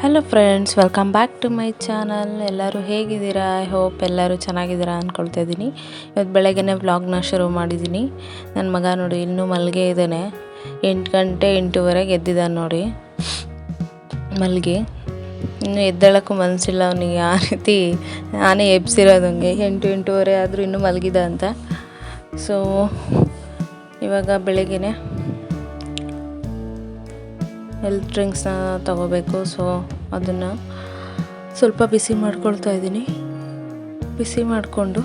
Hello friends welcome back to my channel ಎಲ್ಲರೂ ಹೇಗಿದ್ದೀರಾ? I hope ಎಲ್ಲರೂ ಚೆನ್ನಾಗಿದ್ದೀರಾ ಅಂದ್ಕೊಳ್ತಾ ಇದ್ದೀನಿ. ಇವತ್ತು ಬೆಳಗ್ಗೆ ವ್ಲಾಗ್ನ ಶುರು ಮಾಡಿದ್ದೀನಿ. ನನ್ನ ಮಗ ನೋಡಿ, ಇನ್ನೂ ಮಲ್ಗೆ ಇದ್ದಾನೆ. ಎಂಟು ಗಂಟೆ ಎಂಟೂವರೆಗೆ ಎದ್ದಿದ್ದಾನೆ ನೋಡಿ. ಮಲ್ಗೆ. ಇನ್ನು ಎದ್ದೇಳಕ್ಕೂ ಮನಸ್ಸಿಲ್ಲ ಅವನಿಗೆ. ಆ ರೀತಿ ನಾನೇ ಎಬ್ಸಿರೋದಂಗೆ ಎಂಟು, ಎಂಟೂವರೆ ಆದರೂ ಇನ್ನೂ ಮಲಗಿದ ಅಂತ. ಸೊ ಇವಾಗ ಬೆಳಗ್ಗೆನೆ ಹೆಲ್ತ್ ಡ್ರಿಂಕ್ಸ್ನ ತಗೋಬೇಕು. ಸೊ ಅದನ್ನು ಸ್ವಲ್ಪ ಬಿಸಿ ಮಾಡ್ಕೊಳ್ತಾ ಇದ್ದೀನಿ. ಬಿಸಿ ಮಾಡಿಕೊಂಡು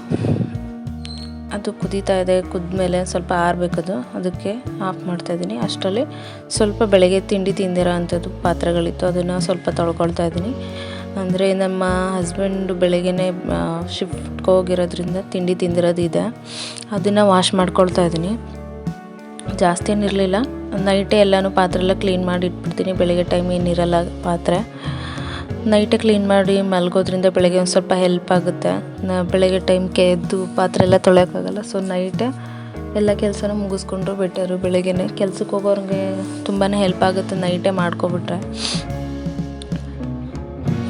ಅದು ಕುದೀತಾ ಇದೆ. ಕುದ್ಮೇಲೆ ಸ್ವಲ್ಪ ಆರಬೇಕದು. ಅದಕ್ಕೆ ಆಫ್ ಮಾಡ್ತಾ ಇದ್ದೀನಿ. ಅಷ್ಟರಲ್ಲಿ ಸ್ವಲ್ಪ ಬೆಳಗ್ಗೆ ತಿಂಡಿ ತಿಂದಿರೋ ಅಂಥದ್ದು ಪಾತ್ರೆಗಳಿತ್ತು. ಅದನ್ನು ಸ್ವಲ್ಪ ತೊಳ್ಕೊಳ್ತಾ ಇದ್ದೀನಿ. ಅಂದರೆ ನಮ್ಮ ಹಸ್ಬೆಂಡು ಬೆಳಗ್ಗೆ ಶಿಫ್ಟ್ಗೆ ಹೋಗಿರೋದ್ರಿಂದ ತಿಂಡಿ ತಿಂದಿರೋದು ಇದೆ ಅದನ್ನು ವಾಶ್ ಮಾಡ್ಕೊಳ್ತಾ ಇದ್ದೀನಿ. ಜಾಸ್ತಿ ಏನಿರಲಿಲ್ಲ ನೈಟೇ ಎಲ್ಲನೂ ಪಾತ್ರೆ ಎಲ್ಲ ಕ್ಲೀನ್ ಮಾಡಿ ಇಟ್ಬಿಡ್ತೀನಿ. ಬೆಳಗ್ಗೆ ಟೈಮ್ ಏನಿರಲ್ಲ ಪಾತ್ರೆ. ನೈಟೇ ಕ್ಲೀನ್ ಮಾಡಿ ಮಲಗೋದ್ರಿಂದ ಬೆಳಗ್ಗೆ ಒಂದು ಸ್ವಲ್ಪ ಹೆಲ್ಪ್ ಆಗುತ್ತೆ. ಬೆಳಗ್ಗೆ ಟೈಮ್ ಕೆದ್ದು ಪಾತ್ರೆ ಎಲ್ಲ ತೊಳೆಯೋಕ್ಕಾಗಲ್ಲ. ಸೊ ನೈಟೇ ಎಲ್ಲ ಕೆಲಸನೂ ಮುಗಿಸ್ಕೊಂಡ್ರು ಬೆಟರು ಬೆಳಗ್ಗೆನೆ. ಕೆಲ್ಸಕ್ಕೆ ಹೋಗೋರಿಗೆ ತುಂಬಾ ಹೆಲ್ಪ್ ಆಗುತ್ತೆ ನೈಟೇ ಮಾಡ್ಕೊಬಿಟ್ರೆ.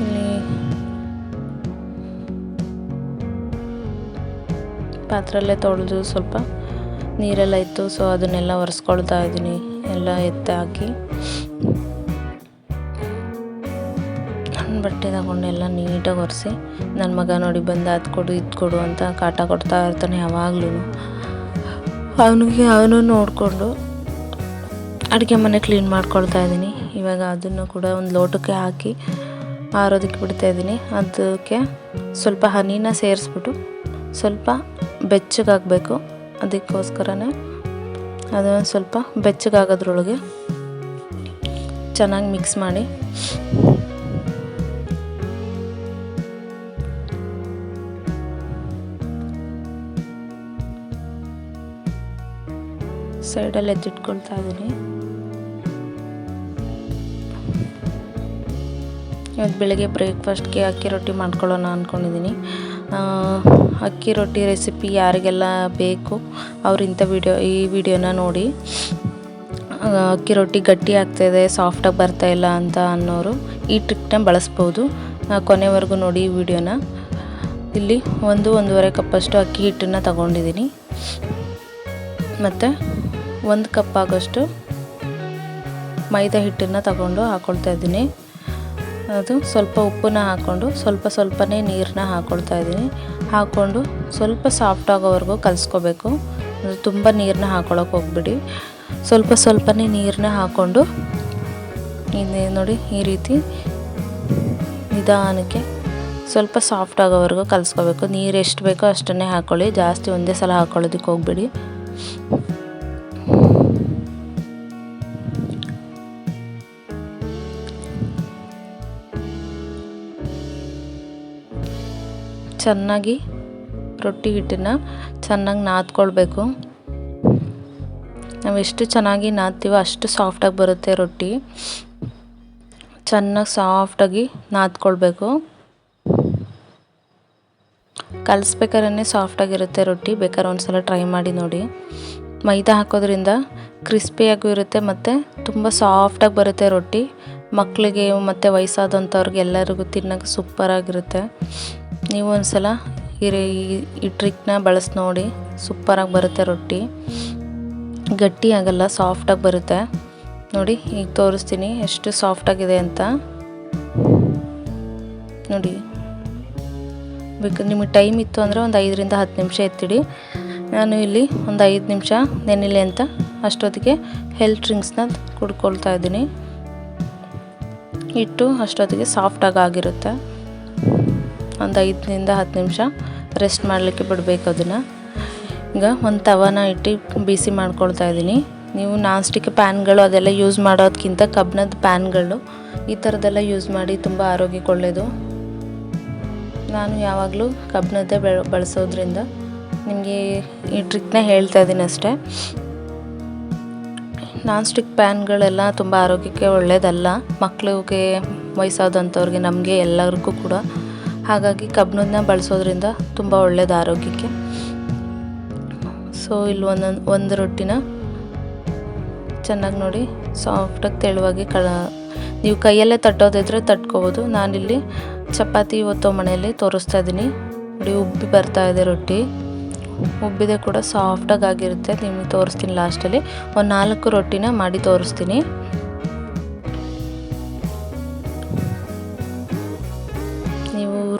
ಇಲ್ಲಿ ಪಾತ್ರೆಲ್ಲೇ ತೊಳೆದು ಸ್ವಲ್ಪ ನೀರೆಲ್ಲ ಇತ್ತು. ಸೊ ಅದನ್ನೆಲ್ಲ ಒರೆಸ್ಕೊಳ್ತಾ ಇದ್ದೀನಿ. ಎಲ್ಲ ಎತ್ತಾಕಿ ಬಟ್ಟೆ ತಗೊಂಡೆಲ್ಲ ನೀಟಾಗಿ ಒರೆಸಿ ನನ್ನ ಮಗ ನೋಡಿ ಬಂದು ಅದು ಕೊಡು, ಇದು ಕೊಡು ಅಂತ ಕಾಟ ಕೊಡ್ತಾ ಇರ್ತಾನೆ ಯಾವಾಗಲೂ. ಅವನಿಗೆ ಅವನು ನೋಡಿಕೊಂಡು ಅಡುಗೆ ಮನೆ ಕ್ಲೀನ್ ಮಾಡ್ಕೊಳ್ತಾ ಇದ್ದೀನಿ. ಇವಾಗ ಅದನ್ನು ಕೂಡ ಒಂದು ಲೋಟಕ್ಕೆ ಹಾಕಿ ಆರೋದಕ್ಕೆ ಬಿಡ್ತಾ ಇದ್ದೀನಿ. ಅದಕ್ಕೆ ಸ್ವಲ್ಪ ಹನಿನ ಸೇರಿಸ್ಬಿಟ್ಟು ಸ್ವಲ್ಪ ಬೆಚ್ಚಗಾಗಬೇಕು ಅದಕ್ಕೋಸ್ಕರನೇ ಅದನ್ನು ಸ್ವಲ್ಪ ಬೆಚ್ಚಗಾಗೋದ್ರೊಳಗೆ ಚೆನ್ನಾಗಿ ಮಿಕ್ಸ್ ಮಾಡಿ. ಸೈಡಲ್ಲಿ ಎತ್ತಿಟ್ಕೊಳ್ತಾ ಇದ್ದೀನಿ. ಇವತ್ತು ಬೆಳಗ್ಗೆ ಬ್ರೇಕ್ಫಾಸ್ಟ್ಗೆ ಅಕ್ಕಿ ರೊಟ್ಟಿ ಮಾಡ್ಕೊಳ್ಳೋಣ ಅಂದ್ಕೊಂಡಿದ್ದೀನಿ ಅಕ್ಕಿ ರೊಟ್ಟಿ ರೆಸಿಪಿ ಯಾರಿಗೆಲ್ಲ ಬೇಕು ಅವ್ರು ಇಂಥ ವಿಡಿಯೋ ಈ ವಿಡಿಯೋನ ನೋಡಿ. ಅಕ್ಕಿ ರೊಟ್ಟಿ ಗಟ್ಟಿ ಆಗ್ತಾಯಿದೆ ಸಾಫ್ಟಾಗಿ ಬರ್ತಾಯಿಲ್ಲ ಅಂತ ಅನ್ನೋರು ಈ ಟ್ರಿಕ್ನ ಬಳಸ್ಬೋದು. ಕೊನೆವರೆಗೂ ನೋಡಿ ಈ ವಿಡಿಯೋನ ಇಲ್ಲಿ ಒಂದು, ಒಂದೂವರೆ ಕಪ್ಪಷ್ಟು ಅಕ್ಕಿ ಹಿಟ್ಟನ್ನು ತಗೊಂಡಿದ್ದೀನಿ. ಮತ್ತು ಒಂದು ಕಪ್ ಆಗೋಷ್ಟು ಮೈದಾ ಹಿಟ್ಟನ್ನು ತಗೊಂಡು ಹಾಕ್ಕೊಳ್ತಾ ಇದ್ದೀನಿ. ಅದು ಸ್ವಲ್ಪ ಉಪ್ಪನ್ನ ಹಾಕ್ಕೊಂಡು ಸ್ವಲ್ಪ ಸ್ವಲ್ಪನೇ ನೀರನ್ನ ಹಾಕ್ಕೊಳ್ತಾ ಇದ್ದೀನಿ. ಹಾಕ್ಕೊಂಡು ಸ್ವಲ್ಪ ಸಾಫ್ಟ್ ಆಗೋವರೆಗೂ ಕಲಿಸ್ಕೋಬೇಕು. ತುಂಬ ನೀರನ್ನ ಹಾಕ್ಕೊಳಕ್ಕೆ ಹೋಗ್ಬಿಡಿ. ಸ್ವಲ್ಪ ಸ್ವಲ್ಪನೇ ನೀರನ್ನ ಹಾಕ್ಕೊಂಡು ಇನ್ನೇ ನೋಡಿ ಈ ರೀತಿ ನಿಧಾನಕ್ಕೆ ಸ್ವಲ್ಪ ಸಾಫ್ಟ್ ಆಗೋವರೆಗೂ ಕಲಿಸ್ಕೋಬೇಕು. ನೀರು ಎಷ್ಟು ಬೇಕೋ ಅಷ್ಟನ್ನೇ ಹಾಕ್ಕೊಳ್ಳಿ ಜಾಸ್ತಿ ಒಂದೇ ಸಲ ಹಾಕ್ಕೊಳ್ಳೋದಕ್ಕೆ ಹೋಗ್ಬೇಡಿ. ಚೆನ್ನಾಗಿ ರೊಟ್ಟಿ ಹಿಟ್ಟನ್ನು ಚೆನ್ನಾಗಿ ನಾದ್ಕೊಳ್ಬೇಕು. ನಾವು ಎಷ್ಟು ಚೆನ್ನಾಗಿ ನಾದ್ತೀವೋ ಅಷ್ಟು ಸಾಫ್ಟಾಗಿ ಬರುತ್ತೆ ರೊಟ್ಟಿ. ಚೆನ್ನಾಗಿ ಸಾಫ್ಟಾಗಿ ನಾದ್ಕೊಳ್ಬೇಕು. ಕಲಿಸ್ಬೇಕಾದ್ರೆ ಸಾಫ್ಟಾಗಿರುತ್ತೆ ರೊಟ್ಟಿ. ಬೇಕಾದ್ರೆ ಒಂದು ಸಲ ಟ್ರೈ ಮಾಡಿ ನೋಡಿ. ಮೈದಾ ಹಾಕೋದ್ರಿಂದ ಕ್ರಿಸ್ಪಿಯಾಗೂ ಇರುತ್ತೆ ಮತ್ತು ತುಂಬ ಸಾಫ್ಟಾಗಿ ಬರುತ್ತೆ ರೊಟ್ಟಿ. ಮಕ್ಕಳಿಗೆ ಮತ್ತು ವಯಸ್ಸಾದಂಥವ್ರಿಗೆ ಎಲ್ಲರಿಗೂ ತಿನ್ನೋಕೆ ಸೂಪರಾಗಿರುತ್ತೆ. ನೀವು ಒಂದು ಸಲ ಈ ಈ ಟ್ರಿಕ್ನ ಬಳಸಿ ನೋಡಿ. ಸೂಪರಾಗಿ ಬರುತ್ತೆ ರೊಟ್ಟಿ. ಗಟ್ಟಿ ಆಗಲ್ಲ ಸಾಫ್ಟಾಗಿ ಬರುತ್ತೆ. ನೋಡಿ, ಈಗ ತೋರಿಸ್ತೀನಿ ಎಷ್ಟು ಸಾಫ್ಟಾಗಿದೆ ಅಂತ. ನೋಡಿ. ಬೇಕು, ನಿಮಗೆ ಟೈಮ್ ಇತ್ತು ಅಂದರೆ ಒಂದು ಐದರಿಂದ ಹತ್ತು ನಿಮಿಷ ಎತ್ತಿಡಿ. ನಾನು ಇಲ್ಲಿ ಒಂದು ಐದು ನಿಮಿಷ ನೆನಿಲಿ ಅಂತ ಅಷ್ಟೊತ್ತಿಗೆ ಹೆಲ್ತ್ ಡ್ರಿಂಕ್ಸ್ನ ಕುಡ್ಕೊಳ್ತಾ ಇದ್ದೀನಿ. ಇಟ್ಟು ಅಷ್ಟೊತ್ತಿಗೆ ಸಾಫ್ಟಾಗಿ ಆಗಿರುತ್ತೆ. ಒಂದು ಐದರಿಂದ ಹತ್ತು ನಿಮಿಷ ರೆಸ್ಟ್ ಮಾಡಲಿಕ್ಕೆ ಬಿಡಬೇಕು ಅದನ್ನು. ಈಗ ಒಂದು ತವನ ಇಟ್ಟು ಬಿಸಿ ಮಾಡ್ಕೊಳ್ತಾ ಇದ್ದೀನಿ. ನೀವು ನಾನ್ ಸ್ಟಿಕ್ ಪ್ಯಾನ್ಗಳು ಅದೆಲ್ಲ ಯೂಸ್ ಮಾಡೋದಕ್ಕಿಂತ ಕಬ್ಬಿಣದ ಪ್ಯಾನ್ಗಳು ಈ ಥರದ್ದೆಲ್ಲ ಯೂಸ್ ಮಾಡಿ ತುಂಬ ಆರೋಗ್ಯಕ್ಕೆ ಒಳ್ಳೆಯದು ನಾನು ಯಾವಾಗಲೂ ಕಬ್ಬಿಣದ್ದೇ ಬೆಳ ಬಳಸೋದ್ರಿಂದ ನಿಮಗೆ ಈ ಟ್ರಿಕ್ನ ಹೇಳ್ತಾ ಇದ್ದೀನಿ ಅಷ್ಟೇ. ನಾನ್ ಸ್ಟಿಕ್ ಪ್ಯಾನ್ಗಳೆಲ್ಲ ತುಂಬ ಆರೋಗ್ಯಕ್ಕೆ ಒಳ್ಳೆಯದಲ್ಲ ಮಕ್ಕಳಿಗೆ ವಯಸ್ಸಾದಂಥವ್ರಿಗೆ, ನಮಗೆ ಎಲ್ಲರಿಗೂ ಕೂಡ ಹಾಗಾಗಿ ಕಬ್ಬಿಣದನ್ನ ಬಳಸೋದ್ರಿಂದ ತುಂಬ ಒಳ್ಳೆಯದು ಆರೋಗ್ಯಕ್ಕೆ. ಸೊ ಇಲ್ಲಿ ಒಂದೊಂದು ಒಂದು ರೊಟ್ಟಿನ ಚೆನ್ನಾಗಿ ನೋಡಿ ಸಾಫ್ಟಾಗಿ ತೆಳುವಾಗಿ ಕ ನೀವು ಕೈಯಲ್ಲೇ ತಟ್ಟೋದಿದ್ರೆ ತಟ್ಕೋಬೋದು. ನಾನಿಲ್ಲಿ ಚಪಾತಿ ಒತ್ತೋ ಮನೆಯಲ್ಲಿ ತೋರಿಸ್ತಾ ಇದ್ದೀನಿ. ನೋಡಿ, ಉಬ್ಬಿ ಬರ್ತಾ ಇದೆ ರೊಟ್ಟಿ. ಉಬ್ಬಿದೆ ಕೂಡ ಸಾಫ್ಟಾಗಿ ಆಗಿರುತ್ತೆ. ನಿಮಗೆ ತೋರಿಸ್ತೀನಿ ಲಾಸ್ಟಲ್ಲಿ ಒಂದು ನಾಲ್ಕು ರೊಟ್ಟಿನ ಮಾಡಿ ತೋರಿಸ್ತೀನಿ.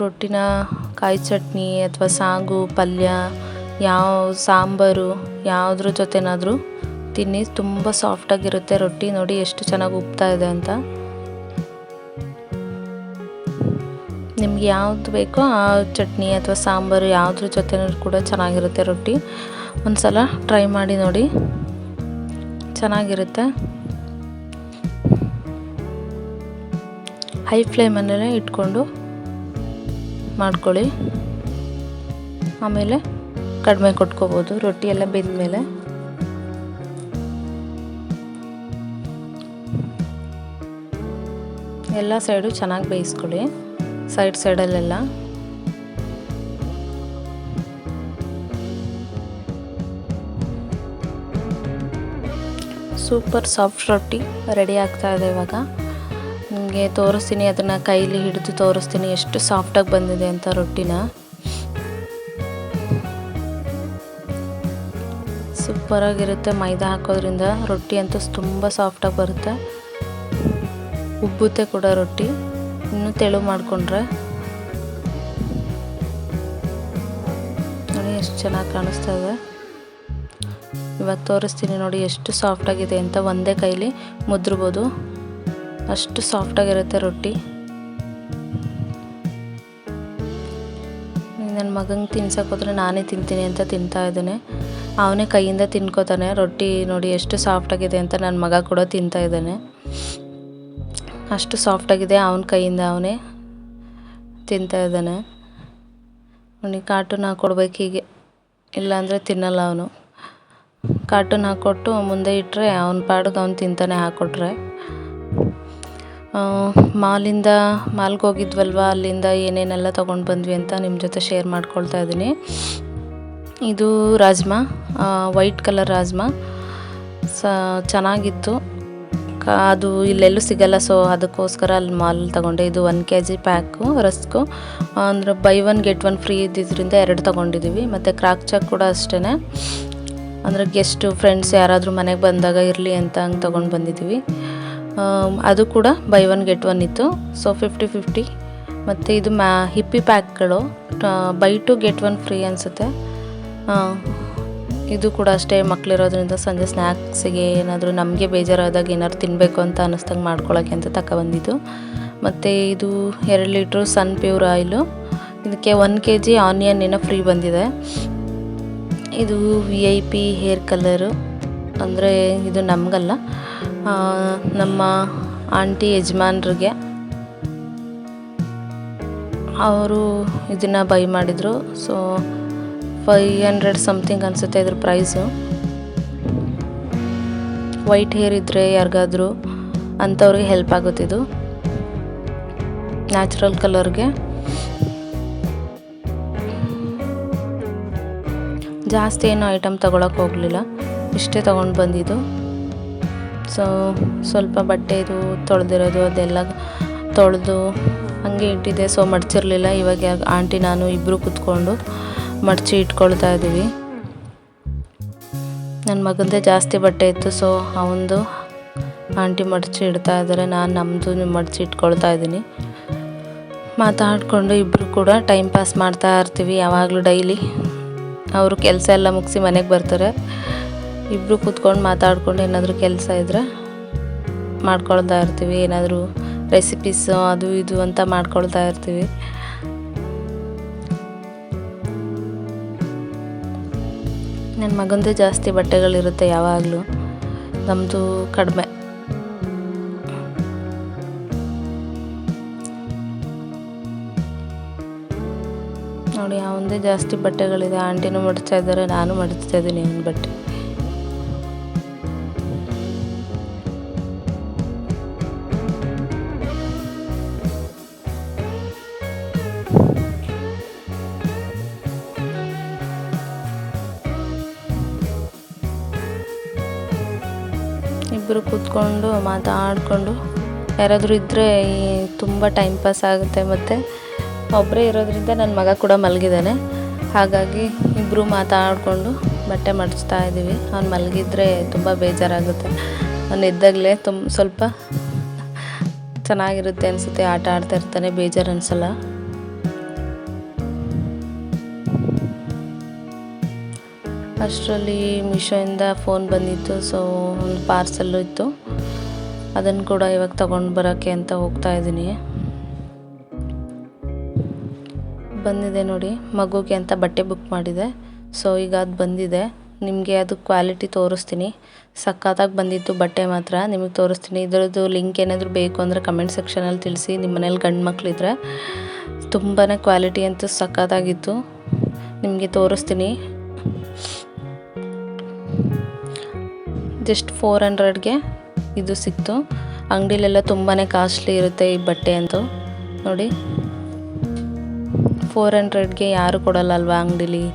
ರೊಟ್ಟಿನ ಕಾಯಿ ಚಟ್ನಿ ಅಥವಾ ಸಾಗು, ಪಲ್ಯ, ಯಾವ ಸಾಂಬಾರು, ಯಾವುದ್ರ ಜೊತೆನಾದರೂ ತಿನ್ನಿ. ತುಂಬ ಸಾಫ್ಟಾಗಿರುತ್ತೆ ರೊಟ್ಟಿ. ನೋಡಿ ಎಷ್ಟು ಚೆನ್ನಾಗಿ ಉಬ್ತಾ ಇದೆ ಅಂತ. ನಿಮ್ಗೆ ಯಾವ್ದು ಬೇಕೋ ಆ ಚಟ್ನಿ ಅಥವಾ ಸಾಂಬಾರು ಯಾವುದ್ರ ಜೊತೆ ಕೂಡ ಚೆನ್ನಾಗಿರುತ್ತೆ ರೊಟ್ಟಿ. ಒಂದು ಸಲ ಟ್ರೈ ಮಾಡಿ ನೋಡಿ. ಚೆನ್ನಾಗಿರುತ್ತೆ. ಹೈ ಫ್ಲೇಮಲ್ಲೇ ಇಟ್ಕೊಂಡು ಮಾಡ್ಕೊಳ್ಳಿ. ಆಮೇಲೆ ಕಡಿಮೆ ಕೊಟ್ಕೋಬೋದು, ರೊಟ್ಟಿ ಎಲ್ಲ ಬೆಂದ ಮೇಲೆ ಎಲ್ಲ ಸೈಡು ಚೆನ್ನಾಗಿ ಬೇಯಿಸ್ಕೊಳ್ಳಿ, ಸೈಡ್ ಸೈಡಲ್ಲೆಲ್ಲ. ಸೂಪರ್ ಸಾಫ್ಟ್ ರೊಟ್ಟಿ ರೆಡಿ ಆಗ್ತಾ ಇದೆ ಇವಾಗ. ನಿಮಗೆ ತೋರಿಸ್ತೀನಿ, ಅದನ್ನು ಕೈಲಿ ಹಿಡಿದು ತೋರಿಸ್ತೀನಿ, ಎಷ್ಟು ಸಾಫ್ಟಾಗಿ ಬಂದಿದೆ ಅಂತ ರೊಟ್ಟಿನ. ಸೂಪರಾಗಿರುತ್ತೆ ಮೈದಾ ಹಾಕೋದ್ರಿಂದ. ರೊಟ್ಟಿ ಅಂತೂ ತುಂಬ ಸಾಫ್ಟಾಗಿ ಬರುತ್ತೆ. ಉಬ್ಬುತ್ತೆ ಕೂಡ ರೊಟ್ಟಿ. ಇನ್ನೂ ತೆಳು ಮಾಡಿಕೊಂಡ್ರೆ. ನೋಡಿ ಎಷ್ಟು ಚೆನ್ನಾಗಿ ಕಾಣಿಸ್ತಾ ಇದೆ. ಇವಾಗ ತೋರಿಸ್ತೀನಿ ನೋಡಿ ಎಷ್ಟು ಸಾಫ್ಟಾಗಿದೆ ಅಂತ ಒಂದೇ ಕೈಲಿ ಮುದ್ರಬೋದು. ಅಷ್ಟು ಸಾಫ್ಟಾಗಿರುತ್ತೆ ರೊಟ್ಟಿ. ನನ್ನ ಮಗಂಗೆ ತಿನ್ಸಕ್ಕೆ ಹೋದ್ರೆ ನಾನೇ ತಿಂತೀನಿ ಅಂತ ತಿಂತಾ ಇದ್ದಾನೆ. ಅವನೇ ಕೈಯಿಂದ ತಿನ್ಕೋತಾನೆ, ರೊಟ್ಟಿ ನೋಡಿ ಎಷ್ಟು ಸಾಫ್ಟಾಗಿದೆ ಅಂತ ನನ್ನ ಮಗ ಕೂಡ ತಿಂತಾ ಇದ್ದಾನೆ. ಅಷ್ಟು ಸಾಫ್ಟಾಗಿದೆ ಅವನ ಕೈಯಿಂದ ಅವನೇ ತಿಂತಾ ಇದ್ದಾನೆ. ಅವನಿಗೆ ಕಾರ್ಟೂನ್ ಹಾಕ್ಕೊಡ್ಬೇಕು ಹೀಗೆ. ಇಲ್ಲಾಂದರೆ ತಿನ್ನಲ್ಲ ಅವನು. ಕಾರ್ಟೂನ್ ಹಾಕ್ಕೊಟ್ಟು ಮುಂದೆ ಇಟ್ಟರೆ ಅವನ ಪಾಡಿಗೆ ಅವ್ನು ತಿಂತಾನೆ ಹಾಕ್ಕೊಟ್ರೆ ಮಾಲಿಂದ ಮಾಲ್ಗೆ ಹೋಗಿದ್ವಲ್ವ ಅಲ್ಲಿಂದ ಏನೇನೆಲ್ಲ ತೊಗೊಂಡು ಬಂದ್ವಿ ಅಂತ ನಿಮ್ಮ ಜೊತೆ ಶೇರ್ ಮಾಡ್ಕೊಳ್ತಾ ಇದ್ದೀನಿ ಇದು ರಾಜ್ಮಾ ವೈಟ್ ಕಲರ್ ರಾಜ್ಮಾ. ಸ, ಚೆನ್ನಾಗಿತ್ತು. ಅದು ಇಲ್ಲೆಲ್ಲೂ ಸಿಗಲ್ಲ ಸೊ ಅದಕ್ಕೋಸ್ಕರ ಅಲ್ಲಿ ಮಾಲ್ ತಗೊಂಡೆ. ಇದು one K G pack rusk. ಅಂದರೆ buy one get one free ಇದ್ದಿದ್ದರಿಂದ ಎರಡು ತೊಗೊಂಡಿದ್ದೀವಿ ಮತ್ತು ಕ್ರಾಕ್ ಚಾಕ್ ಕೂಡ ಅಷ್ಟೇ ಅಂದರೆ ಗೆಸ್ಟು ಫ್ರೆಂಡ್ಸ್ ಯಾರಾದರೂ ಮನೆಗೆ ಬಂದಾಗ ಇರಲಿ ಅಂತ ಹಂಗೆ ತೊಗೊಂಡು ಬಂದಿದ್ದೀವಿ ಅದು ಕೂಡ ಬೈ ಒನ್ ಗೆಟ್ ಒನ್ ಇತ್ತು. ಸೊ ಫಿಫ್ಟಿ ಫಿಫ್ಟಿ ಮತ್ತು ಇದು ಮ್ಯಾ ಹಿಪ್ಪಿ ಪ್ಯಾಕ್ಗಳು buy two get one free ಅನಿಸುತ್ತೆ. ಇದು ಕೂಡ ಅಷ್ಟೇ ಮಕ್ಕಳಿರೋದ್ರಿಂದ ಸಂಜೆ ಸ್ನ್ಯಾಕ್ಸಿಗೆ ಏನಾದರೂ ನಮಗೆ ಬೇಜಾರಾದಾಗ ಏನಾದ್ರು ತಿನ್ನಬೇಕು ಅಂತ ಅನ್ನಿಸ್ದಂಗೆ ಮಾಡ್ಕೊಳ್ಳೋಕ್ಕೆ ಅಂತ ತಗೊಬಂದಿದ್ದು ಮತ್ತು ಇದು ಎರಡು ಲೀಟ್ರು ಸನ್ ಪ್ಯೂರ್ ಆಯಿಲು. ಇದಕ್ಕೆ ಒನ್ ಕೆ ಜಿ ಆನಿಯನ್ ಏನೋ ಫ್ರೀ ಬಂದಿದೆ. ಇದು V I P hair colour. ಅಂದರೆ ಇದು ನಮಗಲ್ಲ. ನಮ್ಮ ಆಂಟಿ ಯಜಮಾನ್ರಿಗೆ. ಅವರು ಇದನ್ನು ಬೈ ಮಾಡಿದರು. ಸೊ ಫೈ ಹಂಡ್ರೆಡ್ ಸಮಥಿಂಗ್ ಅನಿಸುತ್ತೆ ಇದ್ರ ಪ್ರೈಸು ವೈಟ್ ಹೇರ್ ಇದ್ದರೆ ಯಾರಿಗಾದರೂ ಅಂಥವ್ರಿಗೆ ಹೆಲ್ಪ್ ಆಗುತ್ತಿದ್ದು ನ್ಯಾಚುರಲ್ ಕಲರ್ಗೆ ಜಾಸ್ತಿ ಏನು ಐಟಮ್ ತಗೊಳಕ್ಕೆ ಹೋಗಲಿಲ್ಲ. ಇಷ್ಟೇ ತೊಗೊಂಡು ಬಂದಿದ್ದು. ಸೊ ಸ್ವಲ್ಪ ಬಟ್ಟೆದು ತೊಳೆದಿರೋದು, ಅದೆಲ್ಲ ತೊಳೆದು ಹಾಗೆ ಇಟ್ಟಿದ್ದೆ. ಸೊ ಮಡ್ಚಿರಲಿಲ್ಲ. ಇವಾಗ ಆಂಟಿ ನಾನು ಇಬ್ಬರು ಕೂತ್ಕೊಂಡು ಮಡಚಿ ಇಟ್ಕೊಳ್ತಾ ಇದ್ದೀವಿ. ನನ್ನ ಮಗಂದೇ ಜಾಸ್ತಿ ಬಟ್ಟೆ ಇತ್ತು. ಸೊ ಅವನದು ಆಂಟಿ ಮಡಚಿ ಇಡ್ತಾ ಇದ್ದಾರೆ. ನಾನು ನಮ್ಮದು ಮಡಚಿ ಇಟ್ಕೊಳ್ತಾ ಇದ್ದೀನಿ. ಮಾತಾಡಿಕೊಂಡು ಇಬ್ಬರು ಕೂಡ ಟೈಮ್ ಪಾಸ್ ಮಾಡ್ತಾ ಇರ್ತೀವಿ ಯಾವಾಗಲೂ ಡೈಲಿ ಅವರು ಕೆಲಸ ಎಲ್ಲ ಮುಗಿಸಿ ಮನೆಗೆ ಬರ್ತಾರೆ. ಇಬ್ಬರು ಕೂತ್ಕೊಂಡು ಮಾತಾಡ್ಕೊಂಡು ಏನಾದರೂ ಕೆಲಸ ಇದ್ದರೆ ಮಾಡ್ಕೊಳ್ತಾ ಇರ್ತೀವಿ. ಏನಾದರೂ ರೆಸಿಪೀಸ್ ಅದು ಇದು ಅಂತ ಮಾಡ್ಕೊಳ್ತಾ ಇರ್ತೀವಿ. ನನ್ನ ಮಗಂದೇ ಜಾಸ್ತಿ ಬಟ್ಟೆಗಳಿರುತ್ತೆ ಯಾವಾಗಲೂ. ನಮ್ಮದು ಕಡಿಮೆ. ನೋಡಿ ಯಾವುದೇ ಜಾಸ್ತಿ ಬಟ್ಟೆಗಳಿದೆ. ಆಂಟಿನೂ ಮಡಿಸ್ತಾ ಇದ್ದಾರೆ, ನಾನು ಮಡಿಸ್ತಾ ಇದ್ದೀನಿ ಬಟ್ಟೆ. ಇಬ್ಬರು ಕೂತ್ಕೊಂಡು ಮಾತಾಡಿಕೊಂಡು ಯಾರಾದರೂ ಇದ್ದರೆ ತುಂಬ ಟೈಮ್ ಪಾಸ್ ಆಗುತ್ತೆ ಮತ್ತು. ಒಬ್ಬರೇ ಇರೋದ್ರಿಂದ ನನ್ನ ಮಗ ಕೂಡ ಮಲಗಿದ್ದಾನೆ ಹಾಗಾಗಿ ಇಬ್ಬರು ಮಾತಾಡಿಕೊಂಡು ಬಟ್ಟೆ ಮಡಿಸ್ತಾ ಇದ್ದೀವಿ ಅವ್ನು ಮಲಗಿದ್ರೆ ತುಂಬ ಬೇಜಾರಾಗುತ್ತೆ. ಅವ್ನು ಇದ್ದಾಗಲೇ ತುಂಬ ಸ್ವಲ್ಪ ಚೆನ್ನಾಗಿರುತ್ತೆ ಅನಿಸುತ್ತೆ. ಆಟ ಆಡ್ತಾ ಇರ್ತಾನೆ, ಬೇಜಾರು ಅನಿಸಲ್ಲ. ಅಷ್ಟರಲ್ಲಿ ಮಿಶೋಯಿಂದ ಫೋನ್ ಬಂದಿತ್ತು ಸೊ ಒಂದು ಪಾರ್ಸಲ್ಲು ಇತ್ತು. ಅದನ್ನು ಕೂಡ ಇವಾಗ ತಗೊಂಡು ಬರೋಕ್ಕೆ ಅಂತ ಹೋಗ್ತಾ ಇದ್ದೀನಿ. ಬಂದಿದೆ ನೋಡಿ, ಮಗುಗೆ ಅಂತ ಬಟ್ಟೆ ಬುಕ್ ಮಾಡಿದೆ. ಸೊ ಈಗ ಅದು ಬಂದಿದೆ. ನಿಮಗೆ ಅದು ಕ್ವಾಲಿಟಿ ತೋರಿಸ್ತೀನಿ. ಸಖತ್ತಾಗಿ ಬಂದಿತ್ತು ಬಟ್ಟೆ ಮಾತ್ರ, ನಿಮಗೆ ತೋರಿಸ್ತೀನಿ. ಇದರದ್ದು ಲಿಂಕ್ ಏನಾದರೂ ಬೇಕು ಅಂದರೆ ಕಮೆಂಟ್ ಸೆಕ್ಷನಲ್ಲಿ ತಿಳಿಸಿ. ನಿಮ್ಮ ಮನೇಲಿ ಗಂಡು ಮಕ್ಕಳಿದ್ರೆ ತುಂಬಾ ಕ್ವಾಲಿಟಿ ಅಂತೂ ಸಖತ್ತಾಗಿತ್ತು. ನಿಮಗೆ ತೋರಿಸ್ತೀನಿ. ಜಸ್ಟ್ ಫೋರ್ ಹಂಡ್ರೆಡ್ಗೆ ಇದು ಸಿಕ್ತು. ಅಂಗಡಿಲೆಲ್ಲ ತುಂಬಾ ಕಾಸ್ಟ್ಲಿ ಇರುತ್ತೆ ಈ ಬಟ್ಟೆ ಅಂತೂ. ನೋಡಿ, ಫೋರ್ ಹಂಡ್ರೆಡ್ಗೆ ಯಾರು ಕೊಡಲ್ಲ ಅಲ್ವಾ ಅಂಗಡೀಲಿ?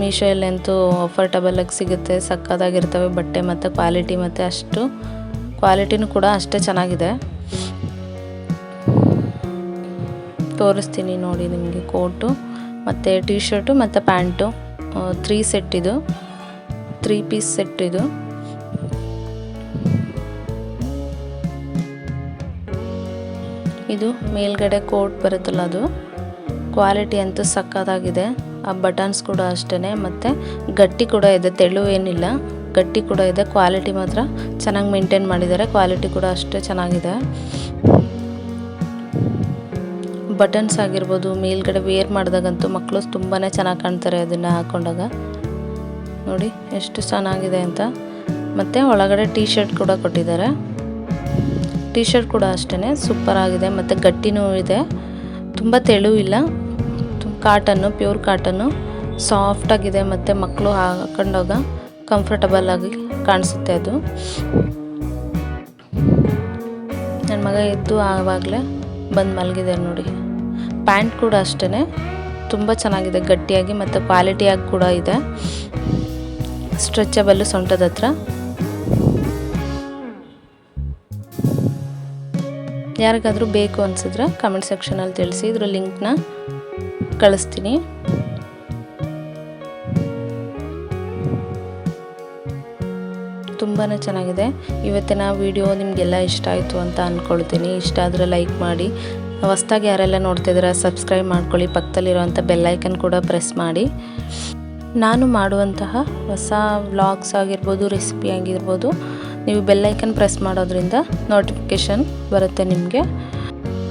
ಮೀಶೋಯಲ್ಲಂತೂ ಅಫರ್ಟಬಲಾಗಿ ಸಿಗುತ್ತೆ, ಸಕ್ಕತ್ತಾಗಿರ್ತವೆ ಬಟ್ಟೆ ಮತ್ತು ಕ್ವಾಲಿಟಿ ಮತ್ತು ಅಷ್ಟು. ಕ್ವಾಲಿಟಿನೂ ಕೂಡ ಅಷ್ಟೇ ಚೆನ್ನಾಗಿದೆ. ತೋರಿಸ್ತೀನಿ ನೋಡಿ ನಿಮಗೆ ಕೋಟು, ಮತ್ತು ಟೀ ಶರ್ಟು ಮತ್ತು ಪ್ಯಾಂಟು. ತ್ರೀ ಸೆಟ್ ಇದು. ತ್ರೀ ಪೀಸ್ ಸೆಟ್ ಇದು. ಇದು ಮೇಲ್ಗಡೆ ಕೋಟ್ ಬರುತ್ತಲ್ಲ ಅದು. ಕ್ವಾಲಿಟಿ ಅಂತೂ ಸಕ್ಕತ್ತಾಗಿದೆ. ಆ ಬಟನ್ಸ್ ಕೂಡ ಅಷ್ಟೇ ಮತ್ತು ಗಟ್ಟಿ ಕೂಡ ಇದೆ, ತೆಳು ಏನಿಲ್ಲ. ಗಟ್ಟಿ ಕೂಡ ಇದೆ, ಕ್ವಾಲಿಟಿ ಮಾತ್ರ ಚೆನ್ನಾಗಿ ಮೇಂಟೈನ್ ಮಾಡಿದ್ದಾರೆ, ಕ್ವಾಲಿಟಿ ಕೂಡ ಅಷ್ಟೇ ಚೆನ್ನಾಗಿದೆ. ಬಟನ್ಸ್ ಆಗಿರ್ಬೋದು, ಮೇಲ್ಗಡೆ ವೇರ್ ಮಾಡಿದಾಗಂತೂ ಮಕ್ಕಳು ತುಂಬಾ ಚೆನ್ನಾಗಿ ಕಾಣ್ತಾರೆ ಅದನ್ನು ಹಾಕ್ಕೊಂಡಾಗ ನೋಡಿ, ಎಷ್ಟು ಚೆನ್ನಾಗಿದೆ ಅಂತ. ಮತ್ತು ಒಳಗಡೆ ಟೀ ಶರ್ಟ್ ಕೂಡ ಕೊಟ್ಟಿದ್ದಾರೆ. ಟೀ ಶರ್ಟ್ ಕೂಡ ಅಷ್ಟೇ ಸೂಪರ್ ಆಗಿದೆ. ಮತ್ತು ಗಟ್ಟಿನೂ ಇದೆ. ತುಂಬ ತೆಳು ಇಲ್ಲ ಕಾಟನ್ನು ಪ್ಯೂರ್ ಕಾಟನ್ನು ಸಾಫ್ಟಾಗಿದೆ ಮತ್ತು ಮಕ್ಕಳು ಹಾಕೊಂಡಾಗ ಕಂಫರ್ಟಬಲ್ ಆಗಿ ಕಾಣಿಸುತ್ತೆ ಅದು. ನನ್ನ ಮಗ ಎದ್ದು ಆವಾಗಲೇ ಬಂದು ಮಲಗಿದೆ ನೋಡಿ. ಪ್ಯಾಂಟ್ ಕೂಡ ಅಷ್ಟೇ ತುಂಬ ಚೆನ್ನಾಗಿದೆ. ಗಟ್ಟಿಯಾಗಿ ಮತ್ತು ಕ್ವಾಲಿಟಿಯಾಗಿ ಕೂಡ ಇದೆ. ಸ್ಟ್ರೆಚಬಲ್ಲು ಸೊಂಟದ ಹತ್ರ. ಯಾರಿಗಾದರೂ ಬೇಕು ಅನಿಸಿದ್ರೆ ಕಮೆಂಟ್ ಸೆಕ್ಷನಲ್ಲಿ ತಿಳಿಸಿ, ಇದ್ರ ಲಿಂಕ್ನ ಕಳಿಸ್ತೀನಿ. ತುಂಬಾ ಚೆನ್ನಾಗಿದೆ. ಇವತ್ತಿನ ವಿಡಿಯೋ ನಿಮಗೆಲ್ಲ ಇಷ್ಟ ಆಯಿತು ಅಂತ ಅಂದ್ಕೊಳ್ತೀನಿ ಇಷ್ಟ ಆದರೆ ಲೈಕ್ ಮಾಡಿ. ಹೊಸ್ದಾಗಿ ಯಾರೆಲ್ಲ ನೋಡ್ತಿದ್ದೀರಾ ಸಬ್ಸ್ಕ್ರೈಬ್ ಮಾಡ್ಕೊಳ್ಳಿ. ಪಕ್ಕದಲ್ಲಿರುವಂಥ ಬೆಲ್ಲೈಕನ್ ಕೂಡ ಪ್ರೆಸ್ ಮಾಡಿ. ನಾನು ಮಾಡುವಂತಹ ಹೊಸ ವ್ಲಾಗ್ಸ್ ಆಗಿರ್ಬೋದು ರೆಸಿಪಿ ಆಗಿರ್ಬೋದು ನೀವು ಬೆಲ್ಲೈಕನ್ ಪ್ರೆಸ್ ಮಾಡೋದ್ರಿಂದ ನೋಟಿಫಿಕೇಷನ್ ಬರುತ್ತೆ ನಿಮಗೆ.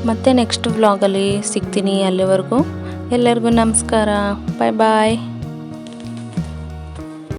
ಮತ್ತೆ ನೆಕ್ಸ್ಟ್ ವ್ಲಾಗಲ್ಲಿ ಸಿಗ್ತೀನಿ ಅಲ್ಲಿವರೆಗೂ. ಎಲ್ಲರಿಗೂ ನಮಸ್ಕಾರ. ಬಾಯ್ ಬಾಯ್